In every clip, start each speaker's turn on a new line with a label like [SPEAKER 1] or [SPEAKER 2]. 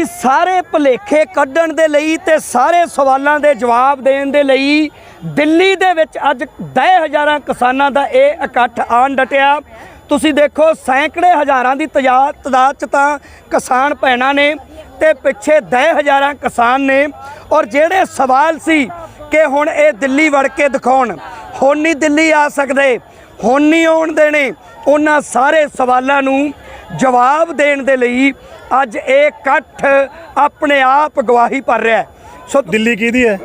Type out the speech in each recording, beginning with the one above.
[SPEAKER 1] ਅਸੀਂ ਸਾਰੇ ਭੁਲੇਖੇ ਕੱਢਣ ਦੇ ਲਈ ਤੇ ਸਾਰੇ ਸਵਾਲਾਂ ਦੇ ਜਵਾਬ ਦੇਣ ਦੇ ਲਈ ਦਿੱਲੀ ਦੇ ਵਿੱਚ ਅੱਜ 10000 ਕਿਸਾਨਾਂ ਦਾ ਇਹ ਇਕੱਠ ਆਣ ਡਟਿਆ। ਤੁਸੀਂ ਦੇਖੋ, ਸੈਂਕੜੇ ਹਜ਼ਾਰਾਂ ਦੀ ਤਜਾ- ਤਾਦਾਦ ਚ ਤਾਂ ਕਿਸਾਨ ਭੈਣਾਂ ਨੇ ਤੇ ਪਿੱਛੇ 10000 ਕਿਸਾਨ ਨੇ। ਔਰ ਜਿਹੜੇ ਸਵਾਲ ਸੀ ਕਿ ਹੁਣ ਇਹ ਦਿੱਲੀ ਵੜ ਕੇ ਦਿਖਾਉਣ, ਹੁਣ ਨਹੀਂ ਦਿੱਲੀ ਆ ਸਕਦੇ। ਹੁਣ ਨਹੀਂ ਆਉਣ ਦੇਣੇ। ਉਹਨਾਂ ਸਾਰੇ ਸਵਾਲਾਂ ਨੂੰ ਜਵਾਬ ਦੇਣ ਦੇ ਲਈ ਅੱਜ ਇਹ ਇਕੱਠ ਆਪਣੇ ਆਪ ਗਵਾਹੀ ਭਰ ਰਿਹਾ। ਸੋ
[SPEAKER 2] ਦਿੱਲੀ ਕਿਹਦੀ ਹੈ?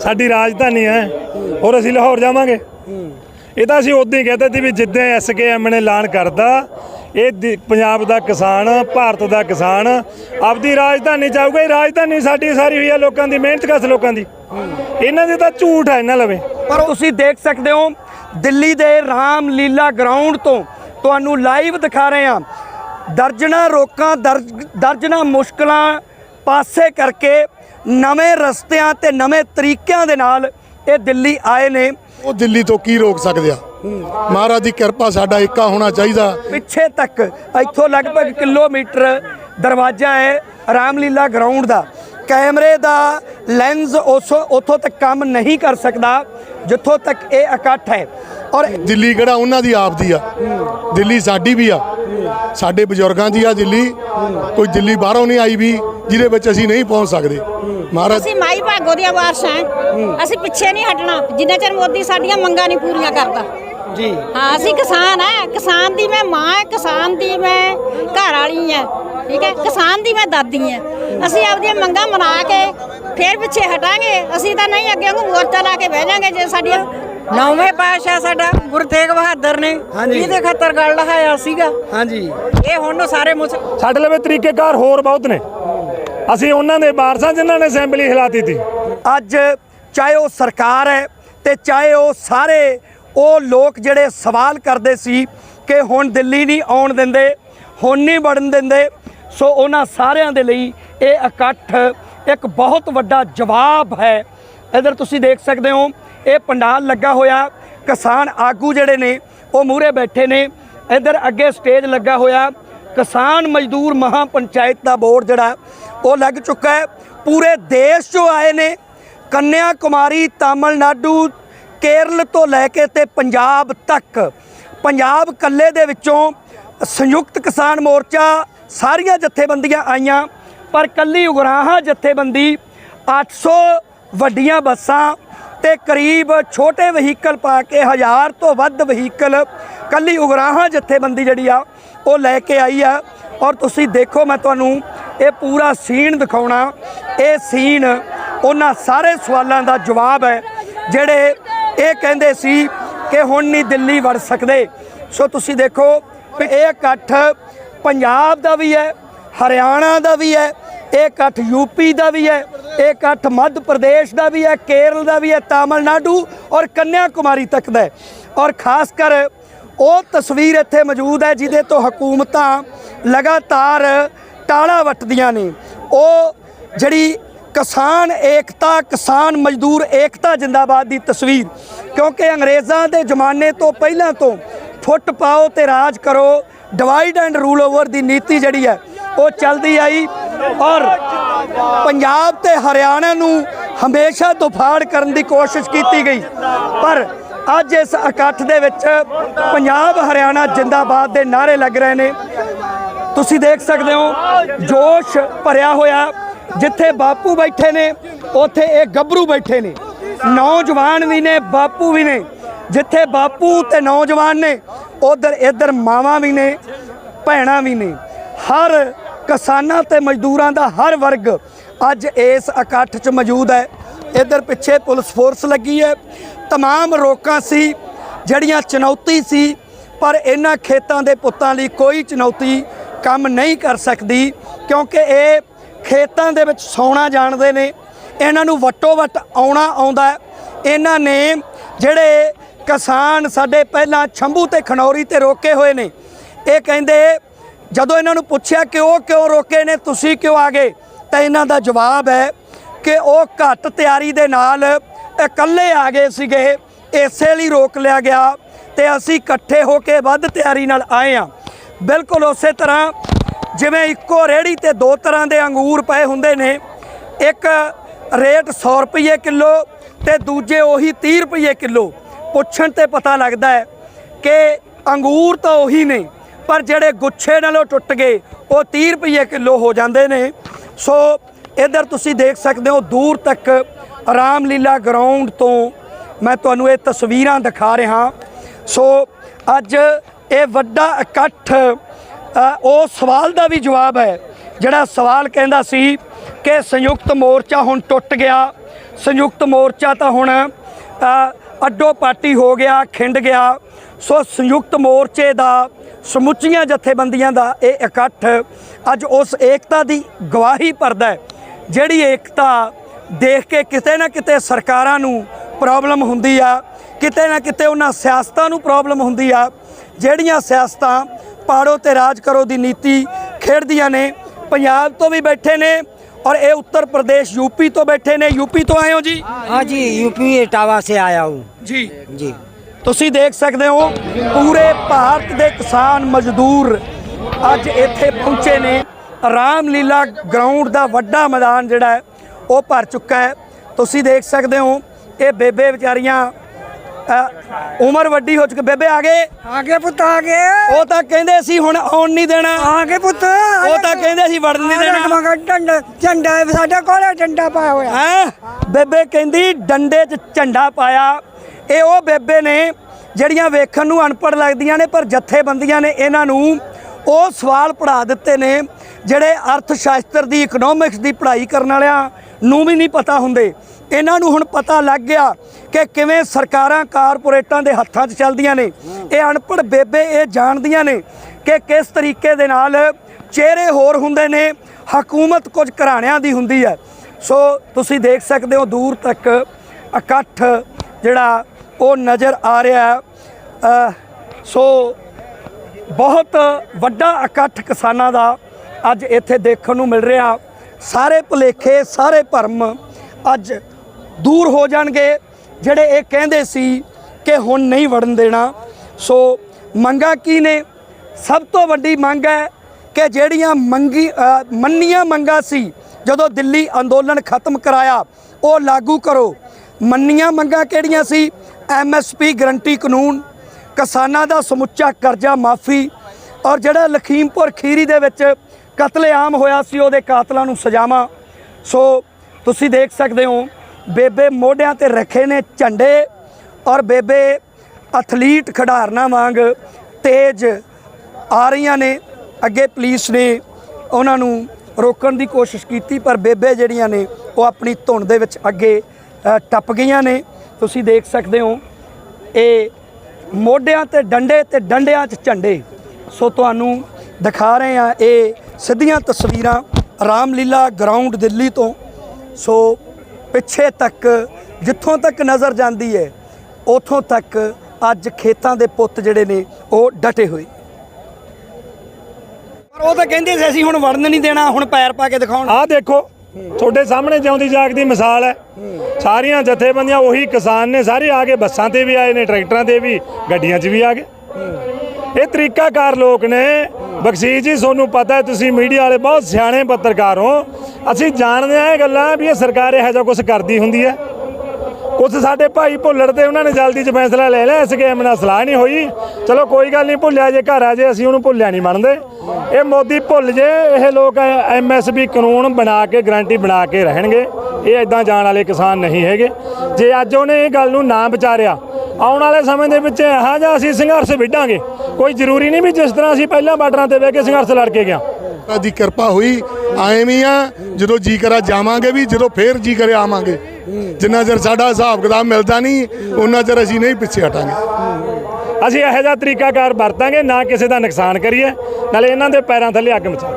[SPEAKER 2] ਸਾਡੀ ਰਾਜਧਾਨੀ ਹੈ। ਔਰ ਅਸੀਂ ਲਾਹੌਰ ਜਾਵਾਂਗੇ। ਇਹ ਤਾਂ ਅਸੀਂ ਉਦੋਂ ਹੀ ਕਹਿੰਦੇ ਸੀ ਵੀ ਜਿੱਦਾਂ ਐਸਕੇਐਮ ਨੇ ਐਲਾਨ ਕਰਦਾ ਇਹ ਪੰਜਾਬ ਦਾ ਕਿਸਾਨ ਭਾਰਤ ਦਾ ਕਿਸਾਨ ਆਪਦੀ ਰਾਜਧਾਨੀ ਚਾਹੂਗਾ ਇਹ ਰਾਜਧਾਨੀ ਸਾਡੀ ਸਾਰੀ ਹੋਈ ਹੈ ਲੋਕਾਂ ਦੀ ਮਿਹਨਤ ਕਸ ਲੋਕਾਂ ਦੀ। ਇਹਨਾਂ ਦੇ ਤਾਂ ਝੂਠ ਹੈ ਇਹਨਾਂ ਲਵੇ।
[SPEAKER 1] ਪਰ ਤੁਸੀਂ ਦੇਖ ਸਕਦੇ ਹੋ ਦਿੱਲੀ ਦੇ ਰਾਮ ਲੀਲਾ ਗਰਾਊਂਡ ਤੋਂ ਤੁਹਾਨੂੰ ਲਾਈਵ ਦਿਖਾ ਰਹੇ ਹਾਂ। ਦਰਜਨਾ ਰੋਕਾਂ ਦਰਜ- ਦਰਜਨਾ ਮੁਸ਼ਕਲਾਂ ਪਾਸੇ ਕਰਕੇ ਨਵੇਂ ਰਸਤਿਆਂ ਤੇ ਨਵੇਂ ਤਰੀਕਿਆਂ ਦੇ ਨਾਲ ਇਹ ਦਿੱਲੀ ਆਏ ਨੇ।
[SPEAKER 3] ਉਹ ਦਿੱਲੀ ਤੋਂ ਕੀ ਰੋਕ ਸਕਦੇ ਆ? ਮਹਾਰਾਜ ਦੀ ਕਿਰਪਾ ਸਾਡਾ ਏਕਾ ਹੋਣਾ ਚਾਹੀਦਾ।
[SPEAKER 1] ਪਿੱਛੇ ਤੱਕ ਇੱਥੋਂ ਲਗਭਗ ਕਿਲੋਮੀਟਰ ਦਰਵਾਜ਼ਾ ਹੈ ਰਾਮਲੀਲਾ ਗਰਾਊਂਡ ਦਾ। ਕੈਮਰੇ ਦਾ ਲੈਂਸ ਉਸ ਉੱਥੋਂ ਤੱਕ ਕੰਮ ਨਹੀਂ ਕਰ ਸਕਦਾ ਜਿੱਥੋਂ ਤੱਕ ਇਹ ਇਕੱਠ ਹੈ। ਔਰ
[SPEAKER 3] ਦਿੱਲੀ ਕਿਹੜਾ ਉਹਨਾਂ ਦੀ ਆਪ ਦੀ ਆ। ਦਿੱਲੀ ਸਾਡੀ ਵੀ ਆ। ਸਾਡੇ ਬਜ਼ੁਰਗਾਂ ਦੀ ਆ ਦਿੱਲੀ। ਕੋਈ ਦਿੱਲੀ ਬਾਹਰੋਂ ਨਹੀਂ ਆਈ ਵੀ ਜਿਹਦੇ ਵਿੱਚ ਅਸੀਂ ਨਹੀਂ ਪਹੁੰਚ ਸਕਦੇ। ਮਹਾਰਾਜ
[SPEAKER 4] ਅਸੀਂ ਮਾਈ ਭਾਗੋ ਦੀਆਂ ਵਾਰਸਾਂ ਅਸੀਂ ਪਿੱਛੇ ਨਹੀਂ ਹਟਣਾ। ਜਿੰਨਾ ਚਿਰ ਮੋਦੀ ਸਾਡੀਆਂ ਮੰਗਾਂ ਨਹੀਂ ਪੂਰੀਆਂ ਕਰਦਾ।
[SPEAKER 1] ਜੀ।
[SPEAKER 4] ਹਾਂ ਅਸੀਂ ਕਿਸਾਨ ਆ। ਕਿਸਾਨ ਦੀ ਮੈਂ ਮਾਂ ਹੈ ਕਿਸਾਨ ਦੀ ਮੈਂ ਘਰ ਵਾਲੀ ਆ। ਠੀਕ ਹੈ? ਕਿਸਾਨ ਦੀ ਮੈਂ ਦਾਦੀ ਆ ਅਸੀਂ ਆਪਦੀਆਂ ਮੰਗਾਂ ਮਨਾ ਕੇ ਫੇਰ ਪਿੱਛੇ ਹਟਾਂਗੇ। ਅਸੀਂ ਤਾਂ ਨਹੀਂ ਅੱਗੇ ਨੂੰ ਮੋਰਚਾ ਲਾ ਕੇ ਬਹਿ ਜਾਾਂਗੇ ਜੇ ਸਾਡੀਆਂ
[SPEAKER 5] ਨੌਵੇਂ ਪਾਤਸ਼ਾਹ ਸਾਡਾ ਗੁਰੂ ਤੇਗ ਬਹਾਦਰ ਨੇ
[SPEAKER 1] ਹਾਂਜੀ।
[SPEAKER 5] ਇਹਦੇ ਖਾਤਰ ਗੱਲ ਲਹਾਇਆ ਸੀਗਾ।
[SPEAKER 1] ਹਾਂਜੀ।
[SPEAKER 5] ਇਹ ਹੁਣ ਨੂੰ ਸਾਰੇ ਮੁਸ
[SPEAKER 2] ਸਾਡੇ ਲਵੇ ਤਰੀਕੇਕਾਰ ਹੋਰ ਬਹੁਤ ਨੇ। ਅਸੀਂ ਉਹਨਾਂ ਦੇ ਵਾਰਸਾਂ ਜਿਨ੍ਹਾਂ ਨੇ ਅਸੈਂਬਲੀ ਹਿਲਾਤੀ ਸੀ
[SPEAKER 1] ਅੱਜ ਚਾਹੇ ਉਹ ਸਰਕਾਰ ਹੈ ਤੇ ਚਾਹੇ ਉਹ ਸਾਰੇ ਉਹ ਲੋਕ ਜਿਹੜੇ ਸਵਾਲ ਕਰਦੇ ਸੀ ਕਿ ਹੁਣ ਦਿੱਲੀ ਨਹੀਂ ਆਉਣ ਦਿੰਦੇ ਹੁਣ ਨਹੀਂ ਵੜਨ ਦਿੰਦੇ ਸੋ ਉਹਨਾਂ ਸਾਰਿਆਂ ਦੇ ਲਈ ਇਹ ਇਕੱਠ ਇੱਕ ਬਹੁਤ ਵੱਡਾ ਜਵਾਬ ਹੈ। ਇਧਰ ਤੁਸੀਂ ਦੇਖ ਸਕਦੇ ਹੋ, ਇਹ ਪੰਡਾਲ ਲੱਗਾ ਹੋਇਆ, ਕਿਸਾਨ ਆਗੂ ਜਿਹੜੇ ਨੇ, ਉਹ ਮੂਹਰੇ ਬੈਠੇ ਨੇ। ਇਧਰ ਅੱਗੇ ਸਟੇਜ ਲੱਗਾ ਹੋਇਆ, ਕਿਸਾਨ ਮਜ਼ਦੂਰ ਮਹਾ ਪੰਚਾਇਤ ਦਾ ਬੋਰਡ ਜਿਹੜਾ, ਉਹ ਲੱਗ ਚੁੱਕਾ ਹੈ। ਪੂਰੇ ਦੇਸ਼ 'ਚੋਂ ਆਏ ਨੇ ਕੰਨਿਆ ਕੁਮਾਰੀ ਤਾਮਿਲਨਾਡੂ, ਕੇਰਲ ਤੋਂ ਲੈ ਕੇ ਤੇ ਪੰਜਾਬ ਤੱਕ। ਪੰਜਾਬ ਕੱਲੇ ਦੇ ਵਿੱਚੋਂ ਸੰਯੁਕਤ ਕਿਸਾਨ ਮੋਰਚਾ ਸਾਰੀਆਂ ਜਥੇਬੰਦੀਆਂ ਆਈਆਂ, ਪਰ ਕੱਲੀ ਉਗਰਾਹਾਂ ਜਥੇਬੰਦੀ 800 ਵੱਡੀਆਂ ਬੱਸਾਂ ਤੇ ਕਰੀਬ ਛੋਟੇ ਵਹੀਕਲ ਪਾ ਕੇ ਹਜ਼ਾਰ ਤੋਂ ਵੱਧ ਵਹੀਕਲ ਕੱਲੀ ਉਗਰਾਹਾਂ ਜਥੇਬੰਦੀ ਜਿਹੜੀ ਆ, ਉਹ ਲੈ ਕੇ ਆਈ ਆ। ਔਰ ਤੁਸੀਂ ਦੇਖੋ, ਮੈਂ ਤੁਹਾਨੂੰ ਇਹ ਪੂਰਾ ਸੀਨ ਦਿਖਾਉਣਾ। ਇਹ ਸੀਨ ਉਹਨਾਂ ਸਾਰੇ ਸਵਾਲਾਂ ਦਾ ਜਵਾਬ ਹੈ, ਜਿਹੜੇ ਇਹ ਕਹਿੰਦੇ ਸੀ ਕਿ ਹੁਣ ਨਹੀਂ ਦਿੱਲੀ ਵੜ ਸਕਦੇ। ਸੋ ਤੁਸੀਂ ਦੇਖੋ, ਵੀ ਇਹ ਇਕੱਠ ਪੰਜਾਬ ਦਾ ਵੀ ਹੈ, ਹਰਿਆਣਾ ਦਾ ਵੀ ਹੈ, ਇਹ ਇਕੱਠ ਯੂਪੀ ਦਾ ਵੀ ਹੈ, ਇਹ ਇਕੱਠ ਮੱਧ ਪ੍ਰਦੇਸ਼ ਦਾ ਵੀ ਹੈ, ਕੇਰਲ ਦਾ ਵੀ ਹੈ, ਤਾਮਿਲਨਾਡੂ ਔਰ ਕੰਨਿਆ ਕੁਮਾਰੀ ਤੱਕ ਦਾ ਔਰ ਖਾਸ ਕਰ ਉਹ ਤਸਵੀਰ ਇੱਥੇ ਮੌਜੂਦ ਹੈ ਜਿਹਦੇ ਤੋਂ ਹਕੂਮਤਾਂ ਲਗਾਤਾਰ ਟਾਲਾ ਵੱਟਦੀਆਂ ਨੇ। ਉਹ ਜਿਹੜੀ ਕਿਸਾਨ ਏਕਤਾ, ਕਿਸਾਨ ਮਜ਼ਦੂਰ ਏਕਤਾ ਜਿੰਦਾਬਾਦ ਦੀ ਤਸਵੀਰ, ਕਿਉਂਕਿ ਅੰਗਰੇਜ਼ਾਂ ਦੇ ਜ਼ਮਾਨੇ ਤੋਂ ਪਹਿਲਾਂ ਤੋਂ ਫੁੱਟ ਪਾਓ ਤੇ ਰਾਜ ਕਰੋ ਡਿਵਾਈਡ ਐਂਡ ਰੂਲ ਓਵਰ ਦੀ ਨੀਤੀ ਜਿਹੜੀ ਹੈ, ਉਹ ਚੱਲਦੀ ਆਈ ਔਰ ਪੰਜਾਬ ਤੇ ਹਰਿਆਣਾ ਨੂੰ ਹਮੇਸ਼ਾ ਦੁਫਾੜ ਕਰਨ ਦੀ ਕੋਸ਼ਿਸ਼ ਕੀਤੀ ਗਈ। ਪਰ ਅੱਜ ਇਸ ਇਕੱਠ ਦੇ ਵਿੱਚ ਪੰਜਾਬ, ਹਰਿਆਣਾ ਜਿੰਦਾਬਾਦ ਦੇ ਨਾਰੇ ਲੱਗ ਰਹੇ ਨੇ। ਤੁਸੀਂ ਦੇਖ ਸਕਦੇ ਹੋ, ਜੋਸ਼ ਭਰਿਆ ਹੋਇਆ, ਜਿੱਥੇ ਬਾਪੂ ਬੈਠੇ ਨੇ, ਉੱਥੇ ਇਹ ਗੱਭਰੂ ਬੈਠੇ ਨੇ। ਨੌਜਵਾਨ ਵੀ ਨੇ, ਬਾਪੂ ਵੀ ਨੇ। ਜਿੱਥੇ ਬਾਪੂ ਤੇ ਨੌਜਵਾਨ ਨੇ ਉਧਰ ਇੱਧਰ ਮਾਵਾਂ ਵੀ ਨੇ ਭੈਣਾਂ ਵੀ ਨੇ ਹਰ ਕਿਸਾਨਾਂ ਤੇ ਮਜ਼ਦੂਰਾਂ ਦਾ ਹਰ ਵਰਗ ਅੱਜ ਇਸ ਇਕੱਠ 'ਚ ਮੌਜੂਦ ਹੈ ਇੱਧਰ ਪਿੱਛੇ ਪੁਲਿਸ ਫੋਰਸ ਲੱਗੀ ਹੈ तमाम ਰੋਕਾਂ ਸੀ ਜਿਹੜੀਆਂ ਚੁਣੌਤੀ ਸੀ ਪਰ ਇਹਨਾਂ ਖੇਤਾਂ ਦੇ ਪੁੱਤਾਂ ਲਈ ਕੋਈ ਚੁਣੌਤੀ ਕੰਮ ਨਹੀਂ ਕਰ ਸਕਦੀ ਕਿਉਂਕਿ ਇਹ ਖੇਤਾਂ ਦੇ ਵਿੱਚ ਸੌਣਾ ਜਾਣਦੇ ਨੇ ਇਹਨਾਂ ਨੂੰ ਵਟੋ ਵਟ ਆਉਣਾ ਆਉਂਦਾ ਹੈ। ਇਹਨਾਂ ਨੇ ਜਿਹੜੇ ਕਿਸਾਨ ਸਾਡੇ ਪਹਿਲਾਂ ਛੰਭੂ ਤੇ ਖਨੌਰੀ ਤੇ ਰੋਕੇ ਹੋਏ ਨੇ। ਇਹ ਕਹਿੰਦੇ, ਜਦੋਂ ਇਹਨਾਂ ਨੂੰ ਪੁੱਛਿਆ ਕਿ ਉਹ ਕਿਉਂ ਰੋਕੇ ਨੇ, ਤੁਸੀਂ ਕਿਉਂ ਆ ਗਏ? ਤਾਂ ਇਹਨਾਂ ਦਾ ਜਵਾਬ ਹੈ ਕਿ ਉਹ ਘੱਟ ਤਿਆਰੀ ਦੇ ਨਾਲ ਇਕੱਲੇ ਆ ਗਏ ਸੀਗੇ, ਇਸੇ ਲਈ ਰੋਕ ਲਿਆ ਗਿਆ ਤੇ ਅਸੀਂ ਇਕੱਠੇ ਹੋ ਕੇ ਵੱਧ ਤਿਆਰੀ ਨਾਲ ਆਏ ਆ ਬਿਲਕੁਲ ਉਸੇ ਤਰ੍ਹਾਂ ਜਿਵੇਂ ਇੱਕੋ ਰੇੜੀ ਤੇ ਦੋ ਤਰ੍ਹਾਂ ਦੇ ਅੰਗੂਰ ਪਏ ਹੁੰਦੇ ਨੇ। ਇੱਕ ਰੇਟ 100 ਰੁਪਏ ਕਿਲੋ ਤੇ ਦੂਜੇ ਉਹੀ 30 ਰੁਪਏ ਕਿਲੋ। ਪੁੱਛਣ ਤੇ ਪਤਾ ਲੱਗਦਾ ਹੈ ਕਿ ਅੰਗੂਰ ਤਾਂ ਉਹੀ ਨੇ, ਪਰ ਜਿਹੜੇ ਗੁੱਛੇ ਨਾਲੋਂ ਟੁੱਟ ਗਏ, ਉਹ 30 ਰੁਪਏ ਕਿਲੋ ਹੋ ਜਾਂਦੇ ਨੇ। ਸੋ ਇਧਰ ਤੁਸੀਂ ਦੇਖ ਸਕਦੇ ਹੋ, ਦੂਰ ਤੱਕ ਰਾਮਲੀਲਾ ਗਰਾਊਂਡ ਤੋਂ ਮੈਂ ਤੁਹਾਨੂੰ ਇਹ ਤਸਵੀਰਾਂ ਦਿਖਾ ਰਿਹਾ। ਸੋ ਅੱਜ ਇਹ ਵੱਡਾ ਇਕੱਠ ਉਹ ਸਵਾਲ ਦਾ ਵੀ ਜਵਾਬ ਹੈ, ਜਿਹੜਾ ਸਵਾਲ ਕਹਿੰਦਾ ਸੀ ਕਿ ਸੰਯੁਕਤ ਮੋਰਚਾ ਹੁਣ ਟੁੱਟ ਗਿਆ। ਸੰਯੁਕਤ ਮੋਰਚਾ ਤਾਂ ਹੁਣ ਅੱਡੋ ਪਾਟੀ ਹੋ ਗਿਆ, ਖਿੰਡ ਗਿਆ। ਸੋ ਸੰਯੁਕਤ ਮੋਰਚੇ ਦਾ, ਸਮੁੱਚੀਆਂ ਜਥੇਬੰਦੀਆਂ ਦਾ ਇਹ ਇਕੱਠ ਅੱਜ ਉਸ ਏਕਤਾ ਦੀ ਗਵਾਹੀ ਭਰਦਾ ਹੈ, ਜਿਹੜੀ ਏਕਤਾ ਦੇਖ ਕੇ ਕਿਤੇ ਨਾ ਕਿਤੇ ਸਰਕਾਰਾਂ ਨੂੰ ਪ੍ਰੋਬਲਮ ਹੁੰਦੀ ਆ, ਕਿਤੇ ਨਾ ਕਿਤੇ ਉਹਨਾਂ ਸਿਆਸਤਾਂ ਨੂੰ ਪ੍ਰੋਬਲਮ ਹੁੰਦੀ ਆ, ਜਿਹੜੀਆਂ ਸਿਆਸਤਾਂ ਪਾੜੋ ਤੇ ਰਾਜ ਕਰੋ ਦੀ ਨੀਤੀ ਖੇਡਦੀਆਂ ਨੇ, ਪੰਜਾਬ ਤੋਂ ਵੀ ਬੈਠੇ ਨੇ ਔਰ ਇਹ ਉੱਤਰ ਪ੍ਰਦੇਸ਼ ਯੂਪੀ ਤੋਂ ਬੈਠੇ ਨੇ ਯੂਪੀ ਤੋਂ ਆਏ ਹੋ ਜੀ
[SPEAKER 6] हाँ जी यूपी इटावा से आया हूँ
[SPEAKER 1] ਜੀ
[SPEAKER 6] जी
[SPEAKER 1] ਤੁਸੀਂ ਦੇਖ ਸਕਦੇ ਹੋ ਪੂਰੇ ਭਾਰਤ ਦੇ ਕਿਸਾਨ ਮਜ਼ਦੂਰ ਅੱਜ ਇੱਥੇ ਪਹੁੰਚੇ ਨੇ ਰਾਮਲੀਲਾ ਗਰਾਊਂਡ ਦਾ ਵੱਡਾ ਮੈਦਾਨ ਜਿਹੜਾ ਹੈ ਉਹ ਭਰ ਚੁੱਕਾ ਹੈ ਤੁਸੀਂ ਦੇਖ ਸਕਦੇ ਹੋ ਇਹ ਬੇਬੇ ਵਿਚਾਰੀਆਂ ਉਮਰ ਵੱਡੀ ਹੋ ਚੁੱਕੀ ਬੇਬੇ ਆ ਗਏ?
[SPEAKER 6] ਆ ਗਿਆ ਪੁੱਤ ਆ ਗਿਆ
[SPEAKER 1] ਉਹ ਤਾਂ ਕਹਿੰਦੇ ਸੀ ਹੁਣ ਆਉਣ ਨਹੀਂ ਦੇਣਾ।
[SPEAKER 6] ਆ ਗਿਆ ਪੁੱਤ
[SPEAKER 1] ਉਹ ਤਾਂ ਕਹਿੰਦੇ ਸੀ ਵੜਨ ਨਹੀਂ ਦੇਣਾ।
[SPEAKER 6] ਡੰਡਾ ਝੰਡਾ ਹੈ, ਕੋਲੇ ਡੰਡਾ ਪਾਇਆ ਹੋਇਆ।
[SPEAKER 1] ਹੈਂ? ਬੇਬੇ ਕਹਿੰਦੀ ਡੰਡੇ 'ਚ ਝੰਡਾ ਪਾਇਆ। ਇਹ ਉਹ ਬੇਬੇ ਨੇ ਜਿਹੜੀਆਂ ਵੇਖਣ ਨੂੰ ਅਨਪੜ੍ਹ ਲੱਗਦੀਆਂ ਨੇ ਪਰ ਜਥੇਬੰਦੀਆਂ ਨੇ ਇਹਨਾਂ ਨੂੰ ਉਹ ਸਵਾਲ ਪੜਾ ਦਿੱਤੇ ਨੇ ਜਿਹੜੇ ਅਰਥ ਸ਼ਾਸਤਰ ਦੀ ਇਕਨੋਮਿਕਸ ਦੀ ਪੜ੍ਹਾਈ ਕਰਨ ਵਾਲਿਆਂ ਨੂੰ ਵੀ ਨਹੀਂ ਪਤਾ ਹੁੰਦੇ। ਇਹਨਾਂ ਨੂੰ ਹੁਣ ਪਤਾ ਲੱਗ ਗਿਆ ਕਿ ਕਿਵੇਂ ਸਰਕਾਰਾਂ ਕਾਰਪੋਰੇਟਾਂ ਦੇ ਹੱਥਾਂ 'ਚ ਚੱਲਦੀਆਂ ਨੇ। ਇਹ ਅਨਪੜ੍ਹ ਬੇਬੇ ਇਹ ਜਾਣਦੀਆਂ ਨੇ ਕਿ ਕਿਸ ਤਰੀਕੇ ਦੇ ਨਾਲ ਚਿਹਰੇ ਹੋਰ ਹੁੰਦੇ ਨੇ, ਹਕੂਮਤ ਕੁਝ ਘਰਾਣਿਆਂ ਦੀ ਹੁੰਦੀ ਹੈ। ਸੋ ਤੁਸੀਂ ਦੇਖ ਸਕਦੇ ਹੋ ਦੂਰ ਤੱਕ ਇਕੱਠ ਜਿਹੜਾ ਉਹ ਨਜ਼ਰ ਆ ਰਿਹਾ ਹੈ। ਸੋ ਬਹੁਤ ਵੱਡਾ ਇਕੱਠ ਕਿਸਾਨਾਂ ਦਾ ਅੱਜ ਇੱਥੇ ਦੇਖਣ ਨੂੰ ਮਿਲ ਰਿਹਾ। ਸਾਰੇ ਭੁਲੇਖੇ, ਸਾਰੇ ਭਰਮ ਅੱਜ ਦੂਰ ਹੋ ਜਾਣਗੇ, ਜਿਹੜੇ ਇਹ ਕਹਿੰਦੇ ਸੀ ਕਿ ਹੁਣ ਨਹੀਂ ਵੜਨ ਦੇਣਾ। ਸੋ ਮੰਗਾ ਕੀ ਨੇ? ਸਭ ਤੋਂ ਵੱਡੀ ਮੰਗ ਹੈ ਕਿ ਜਿਹੜੀਆਂ ਮੰਗੀ ਮੰਨੀਆਂ ਮੰਗਾਂ ਸੀ, ਜਦੋਂ ਦਿੱਲੀ ਅੰਦੋਲਨ ਖਤਮ ਕਰਾਇਆ, ਉਹ ਲਾਗੂ ਕਰੋ। ਮੰਨੀਆਂ ਮੰਗਾਂ ਕਿਹੜੀਆਂ ਸੀ? ਐਮਐਸਪੀ ਗਰੰਟੀ ਕਾਨੂੰਨ, ਕਿਸਾਨਾਂ ਦਾ ਸਮੁੱਚਾ ਕਰਜ਼ਾ ਮਾਫੀ, ਔਰ ਜਿਹੜਾ ਲਖੀਮਪੁਰ ਖੀਰੀ ਦੇ ਵਿੱਚ ਕਤਲੇਆਮ ਹੋਇਆ ਸੀ, ਉਹਦੇ ਕਾਤਲਾਂ ਨੂੰ ਸਜ਼ਾਵਾਂ। ਸੋ ਤੁਸੀਂ ਦੇਖ ਸਕਦੇ ਹੋ ਬੇਬੇ ਮੋਢਿਆਂ ਤੇ ਰੱਖੇ ਨੇ ਝੰਡੇ ਔਰ ਬੇਬੇ ਐਥਲੀਟ ਖਿਡਾਰਨਾ ਵਾਂਗ ਤੇਜ਼ ਆ ਰਹੀਆਂ ਨੇ। ਅੱਗੇ ਪੁਲਿਸ ਨੇ ਉਹਨਾਂ ਨੂੰ ਰੋਕਣ ਦੀ ਕੋਸ਼ਿਸ਼ ਕੀਤੀ, ਪਰ ਬੇਬੇ ਜਿਹੜੀਆਂ ਨੇ ਉਹ ਆਪਣੀ ਧੁਨ ਦੇ ਵਿੱਚ ਅੱਗੇ ਟੱਪ ਗਈਆਂ ਨੇ। ਤੁਸੀਂ ਦੇਖ ਸਕਦੇ ਹੋ, ਇਹ ਮੋਢਿਆਂ ਤੇ ਡੰਡੇ ਤੇ ਡੰਡਿਆਂ 'ਚ ਝੰਡੇ। ਸੋ ਤੁਹਾਨੂੰ ਦਿਖਾ ਰਹੇ ਆ ਇਹ ਸਿੱਧੀਆਂ ਤਸਵੀਰਾਂ ਰਾਮਲੀਲਾ ਗਰਾਊਂਡ ਦਿੱਲੀ ਤੋਂ। ਸੋ ਪਿੱਛੇ ਤੱਕ, ਜਿੱਥੋਂ ਤੱਕ ਨਜ਼ਰ ਜਾਂਦੀ ਹੈ ਉਥੋਂ ਤੱਕ ਅੱਜ ਖੇਤਾਂ ਦੇ ਪੁੱਤ ਜਿਹੜੇ ਨੇ, ਉਹ ਡਟੇ ਹੋਏ। ਪਰ ਉਹ ਤਾਂ ਕਹਿੰਦੇ ਸੀ, ਅਸੀਂ ਹੁਣ ਵੜਨ ਨਹੀਂ ਦੇਣਾ, ਹੁਣ ਪੈਰ ਪਾ ਕੇ ਦਿਖਾਉਣ।
[SPEAKER 2] ਆਹ ਦੇਖੋ, ਤੁਹਾਡੇ ਸਾਹਮਣੇ ਜਿਉਂਦੀ ਜਾਗਦੀ ਮਿਸਾਲ ਹੈ। ਸਾਰੀਆਂ ਜਥੇਬੰਦੀਆਂ ਉਹੀ ਕਿਸਾਨ ਨੇ, ਸਾਰੇ ਆ ਕੇ ਬੱਸਾਂ ਤੇ ਵੀ ਆਏ ਨੇ, ਟਰੈਕਟਰਾਂ ਤੇ ਵੀ, ਗੱਡੀਆਂ 'ਚ ਵੀ ਆ ਗਏ। ਇਹ ਤਰੀਕਾਕਾਰ ਲੋਕ ਨੇ। ਬਖਸ਼ੀਸ਼ ਜੀ, ਤੁਹਾਨੂੰ ਪਤਾ ਹੈ, ਤੁਸੀਂ ਮੀਡੀਆ ਵਾਲੇ ਬਹੁਤ ਸਿਆਣੇ ਪੱਤਰਕਾਰ ਹੋ। ਅਸੀਂ ਜਾਣਦੇ ਆ ਇਹ ਗੱਲਾਂ ਵੀ ਇਹ ਸਰਕਾਰ ਇਹੋ ਜਿਹਾ ਕੁਝ ਕਰਦੀ ਹੁੰਦੀ ਹੈ। ਕੁਝ ਸਾਡੇ ਭਾਈ ਭੁੱਲੜ ਤੇ ਉਹਨਾਂ ਨੇ ਜਲਦੀ 'ਚ ਫੈਸਲਾ ਲੈ ਲਿਆ, ਇਸ ਗੇਮ ਨਾਲ ਸਲਾਹ ਨਹੀਂ ਹੋਈ। ਚਲੋ, ਕੋਈ ਗੱਲ ਨਹੀਂ, ਭੁੱਲਿਆ ਜੇ ਘਰ ਆ ਜੇ, ਅਸੀਂ ਉਹਨੂੰ ਭੁੱਲਿਆ ਨਹੀਂ ਮੰਨਦੇ। ਇਹ ਮੋਦੀ ਭੁੱਲ ਜੇ, ਇਹ ਲੋਕ ਐਮਐਸਪੀ ਕਾਨੂੰਨ ਬਣਾ ਕੇ ਗਰੰਟੀ ਬਣਾ ਕੇ ਰਹਿਣਗੇ। ਇਹ ਇਦਾਂ ਜਾਣ ਵਾਲੇ ਕਿਸਾਨ ਨਹੀਂ ਹੈਗੇ। ਜੇ ਅੱਜ ਉਹਨੇ ਇਹ ਗੱਲ ਨੂੰ ਨਾ ਵਿਚਾਰਿਆ ਆਉਣ ਵਾਲੇ ਸਮੇਂ ਦੇ ਵਿੱਚ ਇਹੋ ਜਿਹਾ ਅਸੀਂ ਸੰਘਰਸ਼ ਵਿੱਢਾਂਗੇ। ਕੋਈ ਜ਼ਰੂਰੀ ਨਹੀਂ ਵੀ ਜਿਸ ਤਰ੍ਹਾਂ ਅਸੀਂ ਪਹਿਲਾਂ ਬਾਰਡਰਾਂ ਤੇ ਬਹਿ ਕੇ ਸੰਘਰਸ਼ ਲੜ ਕੇ ਗਿਆ
[SPEAKER 3] ਮਾਤਾ ਦੀ ਕਿਰਪਾ ਹੋਈ ਆਏ ਵੀ ਆ ਜਦੋਂ ਜੀ ਕਰਾ ਜਾਵਾਂਗੇ ਵੀ ਜਦੋਂ ਫੇਰ ਜੀ ਕਰੇ ਆਵਾਂਗੇ। ਜਿੰਨਾ ਚਿਰ ਸਾਡਾ ਹਿਸਾਬ ਕਿਤਾਬ ਮਿਲਦਾ ਨਹੀਂ ਉਹਨਾਂ ਚਿਰ ਅਸੀਂ ਨਹੀਂ ਪਿੱਛੇ ਹਟਾਂਗੇ।
[SPEAKER 2] ਅਸੀਂ ਇਹੋ ਜਿਹਾ ਤਰੀਕਾਕਾਰ ਵਰਤਾਂਗੇ ਨਾ ਕਿਸੇ ਦਾ ਨੁਕਸਾਨ ਕਰੀਏ ਨਾਲੇ ਇਹਨਾਂ ਦੇ ਪੈਰਾਂ ਥੱਲੇ ਅੱਗ ਮਚਾ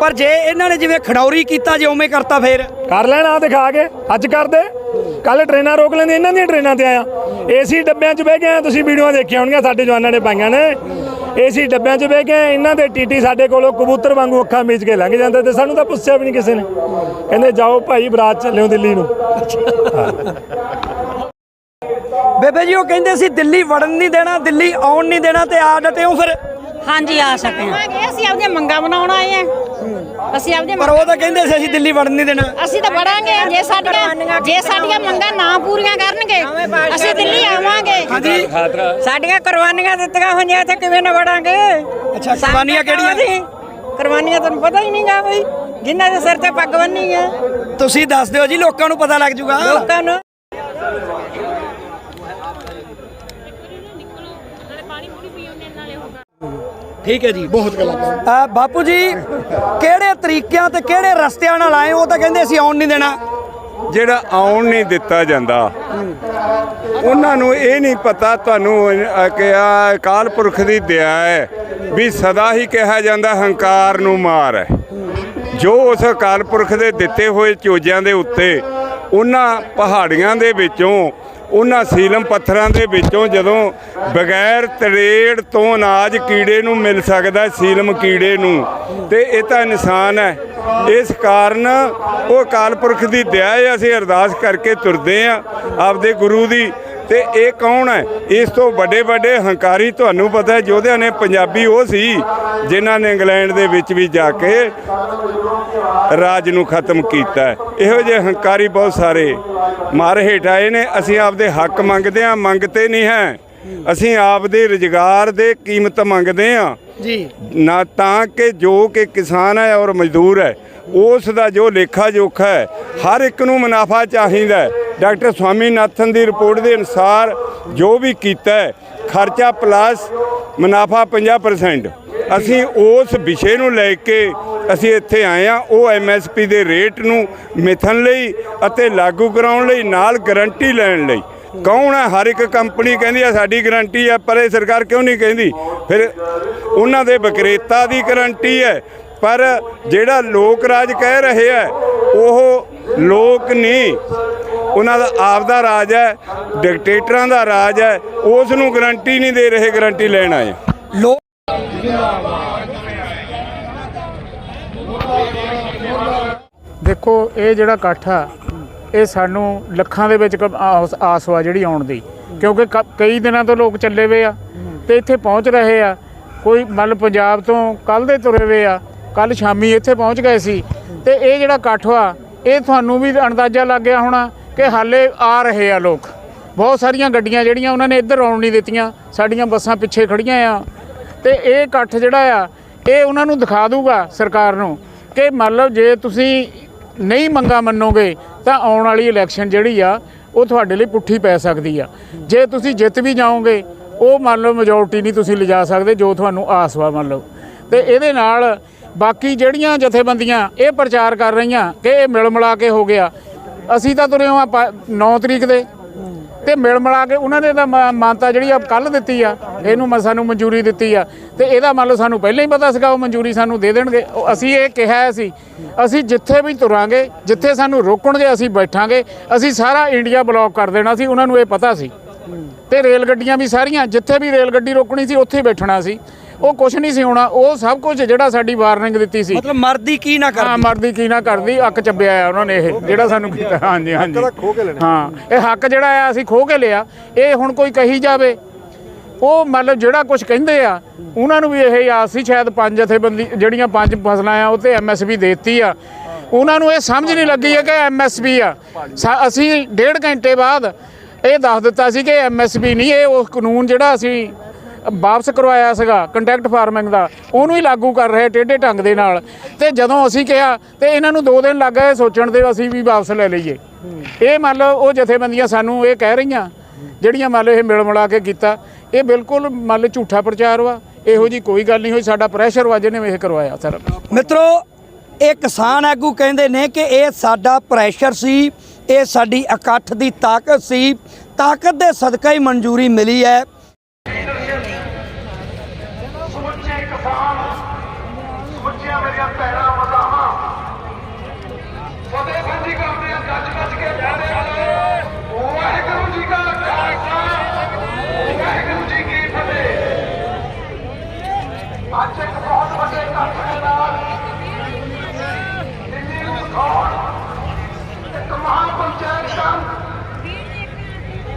[SPEAKER 1] ਪਰ ਜੇ ਇਹਨਾਂ ਨੇ ਜਿਵੇਂ ਖੜੌਰੀ ਕੀਤਾ ਜੇ ਉਵੇਂ ਕਰਤਾ ਫੇਰ?
[SPEAKER 2] ਕਰ ਲੈਣ ਆ ਦਿਖਾ ਕੇ। ਅੱਜ ਕਰਦੇ। ਕੱਲ ਟ੍ਰੇਨਾਂ ਰੋਕ ਲੈਂਦੇ ਇਹਨਾਂ ਦੀਆਂ ਟ੍ਰੇਨਾਂ ਤੇ ਆਇਆ। ਏਸੀ ਡੱਬਿਆਂ 'ਚ ਬਹਿ ਗਏ ਤੁਸੀਂ ਵੀਡੀਓ ਦੇਖੀਆਂ ਹੋਣਗੀਆਂ ਸਾਡੇ ਜਵਾਨਾਂ ਨੇ ਪਾਈਆਂ ਨੇ। ਏਸੀ ਡੱਬਿਆਂ 'ਚ ਬਹਿ ਗਏ ਇਹਨਾਂ ਦੇ ਟੀਟੀ ਸਾਡੇ ਕੋਲੋਂ ਕਬੂਤਰ ਵਾਂਗੂ ਅੱਖਾਂ ਮੀਚ ਕੇ ਲੰਘ ਜਾਂਦੇ ਤੇ ਸਾਨੂੰ ਤਾਂ ਪੁੱਛਿਆ ਵੀ ਨਹੀਂ ਕਿਸੇ ਨੇ। ਕਹਿੰਦੇ ਜਾਓ ਭਾਈ ਬਰਾਤ ਚੱਲਿਓ ਦਿੱਲੀ ਨੂੰ।
[SPEAKER 1] ਬੇਬੇ ਜੀ ਉਹ ਕਹਿੰਦੇ ਸੀ ਦਿੱਲੀ ਵੜਨ ਨਹੀਂ ਦੇਣਾ ਦਿੱਲੀ ਆਉਣ ਨਹੀਂ ਦੇਣਾ ਤੇ ਆ ਡਟੇ ਹੋ ਫਿਰ
[SPEAKER 4] ਹਾਂਜੀ ਆ ਸਕੇ ਅਸੀਂ ਆਪਦੀਆਂ ਮੰਗਾਂ ਬਣਾਉਣ ਆਏ ਆ ਅਸੀਂ ਆਪਦੀਆਂ
[SPEAKER 1] ਪਰ ਉਹ ਤਾਂ ਕਹਿੰਦੇ ਸੀ ਅਸੀਂ ਦਿੱਲੀ ਵੜਨ ਨਹੀਂ ਦੇਣਾ।
[SPEAKER 4] ਅਸੀਂ ਤਾਂ ਵੜਾਂਗੇ ਜੇ ਸਾਡੀਆਂ ਜੇ ਸਾਡੀਆਂ ਮੰਗਾਂ ਨਾ ਪੂਰੀਆਂ ਕਰਨਗੇ ਅਸੀਂ ਦਿੱਲੀ ਆਵਾਂਗੇ।
[SPEAKER 1] ਹਾਂਜੀ।
[SPEAKER 5] ਸਾਡੀਆਂ ਕੁਰਬਾਨੀਆਂ ਦਿੱਤੀਆਂ ਹੋਈਆਂ ਤੇ ਕਿਵੇਂ ਨਾ ਵੜਾਂਗੇ
[SPEAKER 1] ਅੱਛਾ ਕੁਰਬਾਨੀਆਂ ਕਿਹੜੀਆਂ?
[SPEAKER 5] ਜੀ ਕੁਰਬਾਨੀਆਂ ਤੁਹਾਨੂੰ ਪਤਾ ਹੀ ਨਹੀਂਗਾ ਬਈ ਜਿਨ੍ਹਾਂ ਦੇ ਸਿਰ ਤੇ ਪੱਗ ਬੰਨੀ ਆ।
[SPEAKER 1] ਤੁਸੀਂ ਦੱਸ ਦਿਓ ਜੀ ਲੋਕਾਂ ਨੂੰ ਪਤਾ ਲੱਗ ਜੂਗਾ।
[SPEAKER 5] ਲੋਕਾਂ ਨੂੰ।
[SPEAKER 1] ਠੀਕ ਹੈ ਜੀ
[SPEAKER 3] ਬਹੁਤ ਗੱਲਾਂ
[SPEAKER 1] ਬਾਪੂ ਜੀ ਕਿਹੜੇ ਤਰੀਕਿਆਂ ਤੇ ਕਿਹੜੇ ਰਸਤਿਆਂ ਨਾਲ ਆਏ? ਉਹ ਤਾਂ ਕਹਿੰਦੇ ਅਸੀਂ ਆਉਣ ਨਹੀਂ ਦੇਣਾ।
[SPEAKER 7] ਜਿਹੜਾ ਆਉਣ ਨਹੀਂ ਦਿੱਤਾ ਜਾਂਦਾ ਉਹਨਾਂ ਨੂੰ ਇਹ ਨਹੀਂ ਪਤਾ ਤੁਹਾਨੂੰ ਕਿ ਆ ਅਕਾਲ ਪੁਰਖ ਦੀ ਦਇਆ ਹੈ ਵੀ ਸਦਾ ਹੀ ਕਿਹਾ ਜਾਂਦਾ ਹੰਕਾਰ ਨੂੰ ਮਾਰ ਹੈ। ਜੋ ਉਸ ਅਕਾਲ ਪੁਰਖ ਦੇ ਦਿੱਤੇ ਹੋਏ ਚੋਜਿਆਂ ਦੇ ਉੱਤੇ ਉਹਨਾਂ ਪਹਾੜੀਆਂ ਦੇ ਵਿੱਚੋਂ ਉਹਨਾਂ ਸੀਲਮ ਪੱਥਰਾਂ ਦੇ ਵਿੱਚੋਂ ਜਦੋਂ ਬਗੈਰ ਤਰੇੜ ਤੋਂ ਅਨਾਜ ਕੀੜੇ ਨੂੰ ਮਿਲ ਸਕਦਾ ਸੀਲਮ ਕੀੜੇ ਨੂੰ, ਤੇ ਇਹ ਤਾਂ ਇਨਸਾਨ ਹੈ। ਇਸ ਕਾਰਨ ਉਹ ਅਕਾਲ ਪੁਰਖ ਦੀ ਦਇਆ ਹੈ, ਅਸੀਂ ਅਰਦਾਸ ਕਰਕੇ ਤੁਰਦੇ ਆ ਆਪਦੇ ਗੁਰੂ ਦੀ। ਤੇ ਇਹ ਕੌਣ ਹੈ? ਇਸ ਤੋਂ ਵੱਡੇ ਵੱਡੇ ਹੰਕਾਰੀ ਤੁਹਾਨੂੰ ਪਤਾ ਯੋਧਿਆਂ ਨੇ ਪੰਜਾਬੀ ਉਹ ਸੀ, ਜਿਨ੍ਹਾਂ ਨੇ ਇੰਗਲੈਂਡ ਦੇ ਵਿੱਚ ਵੀ ਜਾ ਕੇ ਰਾਜ ਨੂੰ ਖਤਮ ਕੀਤਾ ਇਹੋ ਜਿਹੇ ਹੰਕਾਰੀ ਬਹੁਤ ਸਾਰੇ ਮਾਰ ਹੇਠ ਆਏ ਨੇ। ਅਸੀਂ ਆਪਦੇ ਹੱਕ ਮੰਗਦੇ ਹਾਂ, ਮੰਗਤੇ ਨਹੀਂ ਹੈ। ਅਸੀਂ ਆਪਦੇ ਰੁਜ਼ਗਾਰ ਦੇ ਕੀਮਤ ਮੰਗਦੇ ਹਾਂ।
[SPEAKER 1] ਜੀ।
[SPEAKER 7] ਨਾ ਤਾਂ ਕਿ ਜੋ ਕਿ ਕਿਸਾਨ ਹੈ ਔਰ ਮਜ਼ਦੂਰ ਹੈ, ਉਸ ਦਾ ਜੋ ਲੇਖਾ ਜੋਖਾ ਹੈ, ਹਰ ਇੱਕ ਨੂੰ ਮੁਨਾਫਾ ਚਾਹੀਦਾ ਹੈ। ਡਾਕਟਰ ਸਵਾਮੀਨਾਥਨ ਦੀ ਰਿਪੋਰਟ ਦੇ ਅਨੁਸਾਰ ਜੋ ਵੀ ਕੀਤਾ ਹੈ, ਖਰਚਾ ਪਲੱਸ ਮੁਨਾਫਾ 50% ਅਸੀਂ ਉਸ ਵਿਸ਼ੇ ਨੂੰ ਲੈ ਕੇ ਅਸੀਂ ਇੱਥੇ ਆਏ ਆ ਉਹ ਐਮਐਸਪੀ ਦੇ ਰੇਟ ਨੂੰ ਮਿਥਨ ਲਈ ਅਤੇ ਲਾਗੂ ਕਰਾਉਣ ਲਈ, ਨਾਲ ਗਾਰੰਟੀ ਲੈਣ ਲਈ। ਕੌਣ ਹੈ? ਹਰ ਇੱਕ ਕੰਪਨੀ ਕਹਿੰਦੀ ਆ ਸਾਡੀ ਗਾਰੰਟੀ ਹੈ, ਪਰ ਇਹ ਸਰਕਾਰ ਕਿਉਂ ਨਹੀਂ ਕਹਿੰਦੀ? ਫਿਰ ਉਹਨਾਂ ਦੇ ਵਿਕਰੇਤਾ ਦੀ ਗਾਰੰਟੀ ਹੈ, ਪਰ ਜਿਹੜਾ ਲੋਕ ਰਾਜ ਕਹਿ ਰਹੇ ਹੈ, ਉਹ ਲੋਕ ਨਹੀਂ। ਉਹਨਾਂ ਦਾ ਆਪ ਦਾ ਰਾਜ ਹੈ ਡਿਕਟੇਟਰਾਂ ਦਾ ਰਾਜ ਹੈ, ਉਸ ਨੂੰ ਗਾਰੰਟੀ ਨਹੀਂ ਦੇ ਰਹੇ ਗਾਰੰਟੀ ਲੈਣ ਆਏ।
[SPEAKER 1] ਲੋਕ
[SPEAKER 8] ਦੇਖੋ, ਇਹ ਜਿਹੜਾ ਇਕੱਠ ਆ ਇਹ ਸਾਨੂੰ ਲੱਖਾਂ ਦੇ ਵਿੱਚ ਕ- ਆਸ ਆਸ ਵਾ ਜਿਹੜੀ ਆਉਣ ਦੀ। ਕਿਉਂਕਿ ਕ- ਕਈ ਦਿਨਾਂ ਤੋਂ ਲੋਕ ਚੱਲੇ ਵੇ ਆ ਤੇ ਇੱਥੇ ਪਹੁੰਚ ਰਹੇ ਆ। ਕੋਈ ਮੰਨ ਪੰਜਾਬ ਤੋਂ ਕੱਲ ਦੇ ਤੁਰੇ ਵੇ ਆ ਕੱਲ ਸ਼ਾਮੀ ਇੱਥੇ ਪਹੁੰਚ ਗਏ ਸੀ। ਤੇ ਇਹ ਜਿਹੜਾ ਇਕੱਠ ਵਾ, ਇਹ ਤੁਹਾਨੂੰ ਵੀ ਅੰਦਾਜ਼ਾ ਲੱਗ ਗਿਆ ਹੋਣਾ ਕਿ ਹਾਲੇ ਆ ਰਹੇ ਆ ਲੋਕ। ਬਹੁਤ ਸਾਰੀਆਂ ਗੱਡੀਆਂ ਜਿਹੜੀਆਂ ਉਹਨਾਂ ਨੇ ਇੱਧਰ ਆਉਣ ਨਹੀਂ ਦਿੱਤੀਆਂ, ਸਾਡੀਆਂ ਬੱਸਾਂ ਪਿੱਛੇ ਖੜੀਆਂ ਆ। ਤੇ ਇਹ ਇਕੱਠ ਜਿਹੜਾ ਆ, ਇਹ ਉਹਨਾਂ ਨੂੰ ਦਿਖਾ ਦੂਗਾ ਸਰਕਾਰ ਨੂੰ ਕਿ ਮੰਨ ਲਓ ਜੇ ਤੁਸੀਂ ਨਹੀਂ ਮੰਗਾ ਮੰਨੋਗੇ ਤਾਂ ਆਉਣ ਵਾਲੀ ਇਲੈਕਸ਼ਨ ਜਿਹੜੀ ਆ, ਉਹ ਤੁਹਾਡੇ ਲਈ ਪੁੱਠੀ ਪੈ ਸਕਦੀ ਆ। ਜੇ ਤੁਸੀਂ ਜਿੱਤ ਵੀ ਜਾਓਗੇ, ਉਹ ਮੰਨ ਲਓ ਮੈਜੋਰਟੀ ਨਹੀਂ ਤੁਸੀਂ ਲਿਜਾ ਸਕਦੇ, ਜੋ ਤੁਹਾਨੂੰ ਆਸ ਵਾ ਮੰਨ ਲਓ। ਤੇ ਇਹਦੇ ਨਾਲ ਬਾਕੀ ਜਿਹੜੀਆਂ ਜਥੇਬੰਦੀਆਂ ਇਹ ਪ੍ਰਚਾਰ ਕਰ ਰਹੀਆਂ ਕਿ ਇਹ ਮਿਲ ਮਿਲਾ ਕੇ ਹੋ ਗਿਆ, ਅਸੀਂ ਤਾਂ ਤੁਰੇ ਹਾਂ 9 ਤਰੀਕ ਦੇ। ਤੇ ਮਿਲ ਮਿਲਾ ਕੇ ਉਹਨਾਂ ਨੇ ਤਾਂ ਮ- ਮਾਨਤਾ ਜਿਹੜੀ ਆ ਕੱਲ ਦਿੱਤੀ ਆ। ਇਹਨੂੰ ਮ- ਸਾਨੂੰ ਮਨਜ਼ੂਰੀ ਦਿੱਤੀ ਆ। ਤੇ ਇਹਦਾ ਮੰਨ ਲਓ ਸਾਨੂੰ ਪਹਿਲਾਂ ਹੀ ਪਤਾ ਸੀਗਾ ਉਹ ਮਨਜ਼ੂਰੀ ਸਾਨੂੰ ਦੇ ਦੇਣਗੇ। ਅਸੀਂ ਇਹ ਕਿਹਾ ਸੀ, ਅਸੀਂ ਜਿੱਥੇ ਵੀ ਤੁਰਾਂਗੇ, ਜਿੱਥੇ ਸਾਨੂੰ ਰੋਕਣਗੇ, ਅਸੀਂ ਬੈਠਾਂਗੇ। ਅਸੀਂ ਸਾਰਾ ਇੰਡੀਆ ਬਲੌਕ ਕਰ ਦੇਣਾ ਸੀ, ਉਹਨਾਂ ਨੂੰ ਇਹ ਪਤਾ ਸੀ। ਤੇ ਰੇਲ ਗੱਡੀਆਂ ਵੀ ਸਾਰੀਆਂ, ਜਿੱਥੇ ਵੀ ਰੇਲ ਗੱਡੀ ਰੋਕਣੀ ਸੀ, ਉੱਥੇ ਹੀ ਬੈਠਣਾ ਸੀ। ਉਹ ਕੁਝ ਨਹੀਂ ਸੀ ਹੋਣਾ ਉਹ ਸਭ ਕੁਝ ਜਿਹੜਾ ਸਾਡੀ ਵਾਰਨਿੰਗ ਦਿੱਤੀ ਸੀ।
[SPEAKER 1] ਮਤਲਬ ਮਰਦੀ ਕੀ ਨਾ
[SPEAKER 8] ਹਾਂ
[SPEAKER 1] ਕਰਦੀ
[SPEAKER 8] ਮਰਦੀ ਕੀ ਨਾ ਕਰਦੀ ਅੱਕ ਚੱਬਿਆ ਆ ਉਹਨਾਂ ਨੇ ਇਹ ਜਿਹੜਾ ਸਾਨੂੰ ਕੀਤਾ। ਹਾਂਜੀ ਹਾਂਜੀ। ਹਾਂ ਇਹ ਹੱਕ ਜਿਹੜਾ ਆ ਅਸੀਂ ਖੋ ਕੇ ਲਿਆ। ਇਹ ਹੁਣ ਕੋਈ ਕਹੀ ਜਾਵੇ ਉਹ ਮਤਲਬ ਜਿਹੜਾ ਕੁਝ ਕਹਿੰਦੇ ਆ ਉਹਨਾਂ ਨੂੰ ਵੀ ਇਹ ਆਸ ਸੀ ਸ਼ਾਇਦ ਪੰਜ ਜਥੇਬੰਦੀ ਜਿਹੜੀਆਂ ਪੰਜ ਫਸਲਾਂ ਆ ਉਹ ਤੇ ਐਮਐਸਪੀ ਦੇਤੀ ਆ। ਉਹਨਾਂ ਨੂੰ ਇਹ ਸਮਝ ਨਹੀਂ ਲੱਗੀ ਹੈ ਕਿ ਐਮਐਸਪੀ ਆ। ਸਾ- ਅਸੀਂ ਡੇਢ ਘੰਟੇ ਬਾਅਦ ਇਹ ਦੱਸ ਦਿੱਤਾ ਸੀ ਕਿ ਐਮਐਸਪੀ ਨਹੀਂ ਇਹ ਉਹ ਕਾਨੂੰਨ ਜਿਹੜਾ ਅਸੀਂ ਵਾਪਸ ਕਰਵਾਇਆ ਸੀਗਾ ਕੰਟੈਕਟ ਫਾਰਮਿੰਗ ਦਾ। ਉਹਨੂੰ ਹੀ ਲਾਗੂ ਕਰ ਰਹੇ ਟੇਢੇ ਢੰਗ ਦੇ ਨਾਲ। ਤੇ ਜਦੋਂ ਅਸੀਂ ਕਿਹਾ, ਤੇ ਇਹਨਾਂ ਨੂੰ 2 ਦਿਨ ਲੱਗ ਗਏ ਸੋਚਣ ਦੇ, ਅਸੀਂ ਵੀ ਵਾਪਸ ਲੈ ਲਈਏ। ਇਹ ਮੰਨ ਲਓ, ਉਹ ਜਥੇਬੰਦੀਆਂ ਸਾਨੂੰ ਇਹ ਕਹਿ ਰਹੀਆਂ, ਜਿਹੜੀਆਂ ਮੰਨ ਲਓ ਇਹ ਮਿਲ ਮਿਲਾ ਕੇ ਕੀਤਾ। ਇਹ ਬਿਲਕੁਲ ਮੰਨ ਲਓ ਝੂਠਾ ਪ੍ਰਚਾਰ ਵਾ। ਇਹੋ ਜੀ ਕੋਈ ਗੱਲ ਨਹੀਂ ਹੋਈ। ਸਾਡਾ ਪ੍ਰੈਸ਼ਰ ਵਾ ਜਿਹਨੇ ਇਹ ਕਰਵਾਇਆ ਸਰ।
[SPEAKER 1] ਮਿੱਤਰੋ, ਇਹ ਕਿਸਾਨ ਆਗੂ ਕਹਿੰਦੇ ਨੇ ਕਿ ਇਹ ਸਾਡਾ ਪ੍ਰੈਸ਼ਰ ਸੀ, ਇਹ ਸਾਡੀ ਇਕੱਠ ਦੀ ਤਾਕਤ ਸੀ। ਤਾਕਤ ਦੇ ਸਦਕਾ ਹੀ ਮਨਜ਼ੂਰੀ ਮਿਲੀ ਹੈ।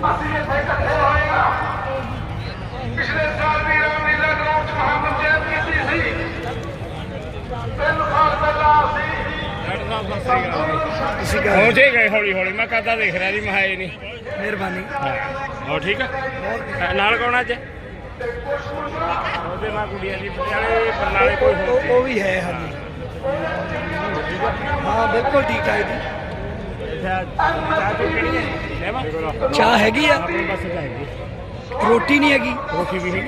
[SPEAKER 9] ਅਸੀਂ ਇੱਥੇ ਇਕੱਠੇ ਹੋਏ ਆ ਪਿਛਲੇ ਸਾਲ ਵੀ ਰਾਮਲੀਲਾ ਗਰਾਊਂਡ 'ਚ ਮਹਾਪੰਚਾਇਤ
[SPEAKER 1] ਕੀਤੀ ਸੀ।
[SPEAKER 10] ਤਿੰਨ ਸਾਲ ਪਹਿਲਾਂ ਅਸੀਂ ਪਹੁੰਚ ਹੀ ਗਏ ਹੌਲੀ ਹੌਲੀ। ਮੈਂ ਕਾਦਾ ਦੇਖ ਰਿਹਾ ਜੀ ਮਹਾਏ ਨਹੀਂ।
[SPEAKER 1] ਮਿਹਰਬਾਨੀ।
[SPEAKER 10] ਹੋ। ਠੀਕ ਹੈ ਨਾਲ ਕੌਣ ਅੱਜ? ਉਹਦੇ ਨਾਲ ਕੁੜੀਆਂ ਦੀ ਪਟਿਆਲੇ ਬਰਨਾਲੇ ਕੋਈ
[SPEAKER 1] ਉਹ ਵੀ ਹੈ ਹਾਂਜੀ। ਹਾਂ। ਬਿਲਕੁਲ ਠੀਕ ਹੈ ਜੀ।
[SPEAKER 10] ਚਾਹ
[SPEAKER 1] ਹੈਗੀ ਆ? ਰੋਟੀ ਨਹੀਂ ਹੈਗੀ।
[SPEAKER 10] ਰੋਟੀ ਵੀ ਨਹੀਂ।